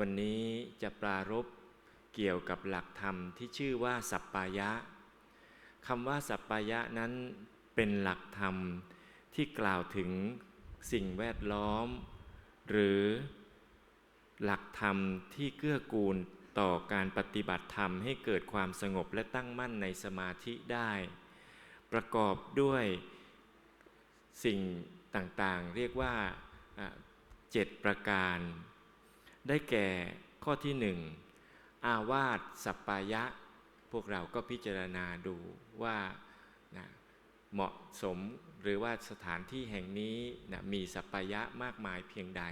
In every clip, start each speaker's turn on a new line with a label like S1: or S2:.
S1: วันนี้จะปรารบเกี่ยวกับหลักธรรมที่ชื่อว่าสัปปายะคำว่าสัปปายะนั้นเป็นหลักธรรมที่กล่าวถึงสิ่งแวดล้อม หรือหลักธรรมที่เกื้อกูลต่อการปฏิบัติธรรมให้เกิดความสงบและตั้งมั่นในสมาธิได้ ประกอบด้วยสิ่งต่างๆ เรียกว่าเจ็ดประการ ได้แก่ข้อที่หนึ่งอาวาสสัปปายะ พวกเราก็พิจารณาดูว่านะเหมาะสมหรือว่าสถานที่แห่งนี้นะมีสัปปายะมากมายเพียงใด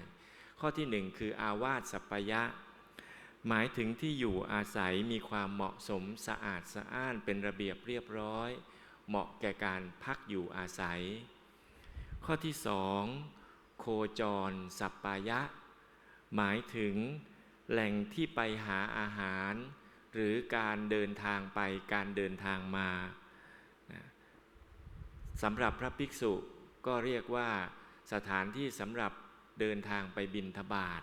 S1: ข้อที่หนึ่งคืออาวาสสัปปายะ หมายถึงที่อยู่อาศัยมีความเหมาะสมสะอาดสะอ้านเป็นระเบียบเรียบร้อย เหมาะแก่การพักอยู่อาศัย ข้อที่สองโคจรสัปปายะ หมายถึงแหล่งที่ไปหาอาหาร หรือการเดินทางไปการเดินทางมาสำหรับพระภิกษุก็เรียกว่าสถานที่สำหรับเดินทางไปบินทบาท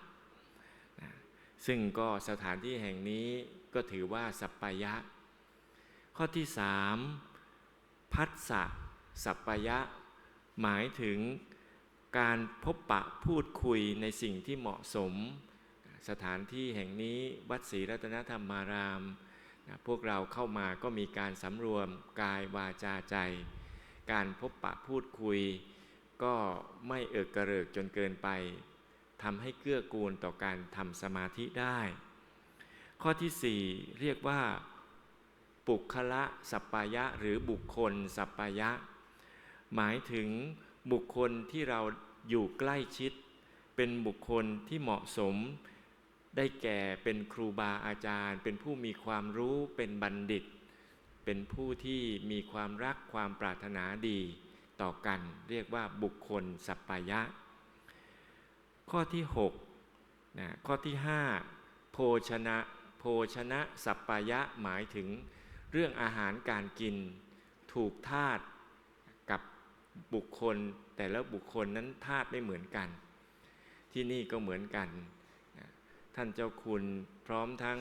S1: ซึ่งก็สถานที่แห่งนี้ก็ถือว่าสัปปายะ ข้อที่สามพัสสะสัปปายะ หมายถึง การพบปะพูดคุยในสิ่งที่เหมาะสม สถานที่แห่งนี้วัดศรีรัตนธรรมารามพวกเราเข้ามาก็มีการสำรวมกายวาจาใจ การพบปะพูดคุย ก็ไม่เอิกกระเริกจนเกินไปทำให้เกื้อกูลต่อการทำสมาธิได้ ข้อที่สี่เรียกว่า ปุคละสัปปายะหรือบุคคลสัปปายะ หมายถึง บุคคลที่เราอยู่ใกล้ชิด เป็นบุคคลที่เหมาะสม ได้แก่เป็นครูบาอาจารย์ เป็นผู้มีความรู้เป็นบัณฑิต เป็นผู้ที่มีความรักความปรารถนาดีต่อกัน เรียกว่าบุคคลสัปปายะ ข้อที่6นะข้อที่ 5 โภชนะโภชนะสัปปายะหมายถึงเรื่องอาหารการกิน ถูกธาตุ บุคคลแต่ละบุคคลนั้นธาตุไม่เหมือนกัน ที่นี่ก็เหมือนกัน ท่านเจ้าคุณพร้อมทั้ง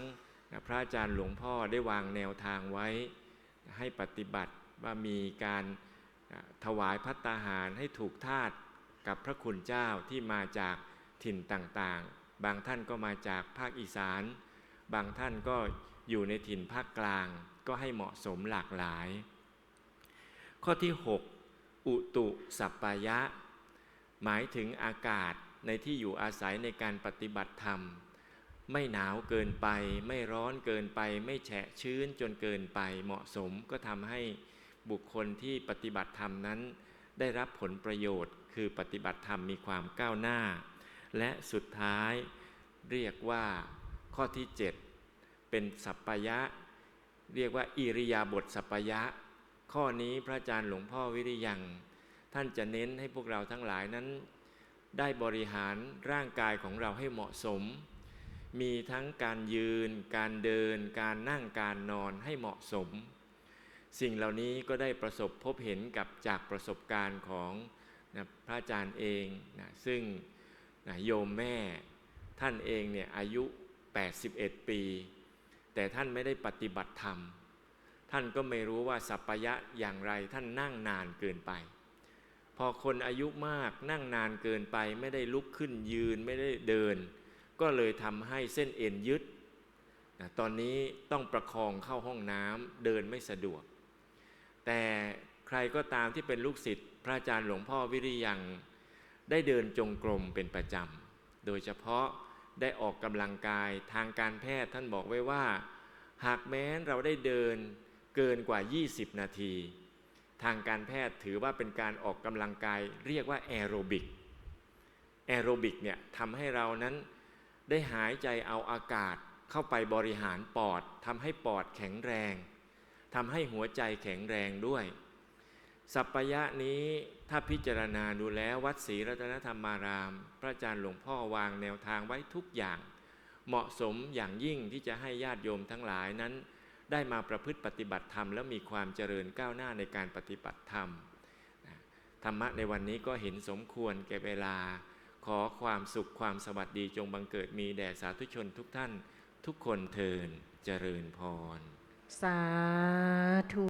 S1: พระอาจารย์หลวงพ่อได้วางแนวทางไว้ ให้ปฏิบัติว่ามีการถวายพัตตาหารให้ถูกธาตุกับพระคุณเจ้าที่มาจากถิ่นต่างๆ บางท่านก็มาจากภาคอีสาน บางท่านก็อยู่ในถิ่นภาคกลางก็ให้เหมาะสมหลากหลาย ข้อที่ 6 อุตุสัปยะ หมายถึงอากาศในที่อยู่อาศัยในการปฏิบัติธรรม ไม่หนาวเกินไป ไม่ร้อนเกินไป ไม่แฉะชื้นจนเกินไปเหมาะสมก็ทำให้บุคคลที่ปฏิบัติธรรมนั้น ได้รับผลประโยชน์ คือปฏิบัติธรรมมีความก้าวหน้า และสุดท้ายเรียกว่าข้อที่ 7 เป็นสัปยะ เรียกว่าอิริยาบถสัปยะ ข้อนี้พระอาจารย์หลวงพ่อวิริยัง ท่านจะเน้นให้พวกเราทั้งหลายนั้น ได้บริหารร่างกายของเราให้เหมาะสม มีทั้งการยืน การเดิน การนั่งการนอนให้เหมาะสม สิ่งเหล่านี้ก็ได้ประสบพบเห็นกับจากประสบการณ์ของนะพระอาจารย์เองนะซึ่งนะโยมแม่ท่านเองเนี่ยอายุ 81 ปี แต่ท่านไม่ได้ปฏิบัติธรรม ท่านก็ไม่รู้ว่าสัพพยะอย่างไรท่านนั่งนานเกินไป พอคนอายุมากนั่งนานเกินไปไม่ได้ลุกขึ้นยืนไม่ได้เดิน ก็เลยทำให้เส้นเอ็นยึดนะตอนนี้ต้องประคองเข้าห้องน้ำเดินไม่สะดวก แต่ใครก็ตามที่เป็นลูกศิษย์พระอาจารย์หลวงพ่อวิริยัง ได้เดินจงกรมเป็นประจำ โดยเฉพาะได้ออกกำลังกายทางการแพทย์ท่านบอกไว้ว่า หากแม้นเราได้เดิน เกินกว่า 20 นาที ทางการแพทย์ถือว่าเป็นการออกกำลังกายเรียกว่าแอโรบิกแอโรบิกเนี่ยทำให้เรานั้นได้หายใจเอาอากาศเข้าไปบริหารปอดทำให้ปอดแข็งแรงทำให้หัวใจแข็งแรงด้วย สัปปยะนี้ถ้าพิจารณาดูแล้ววัดศรีรัตนธรรมาราม พระอาจารย์หลวงพ่อวางแนวทางไว้ทุกอย่าง เหมาะสมอย่างยิ่งที่จะให้ญาติโยมทั้งหลายนั้น ได้มาประพฤติปฏิบัติธรรมแล้วมีความเจริญก้าวหน้าในการปฏิบัติธรรมธรรมะในวันนี้ก็เห็นสมควรแก่เวลา ขอความสุขความสวัสดีจงบังเกิดมีแด่สาธุชนทุกท่าน ทุกคนเทินเจริญพร
S2: สาธุ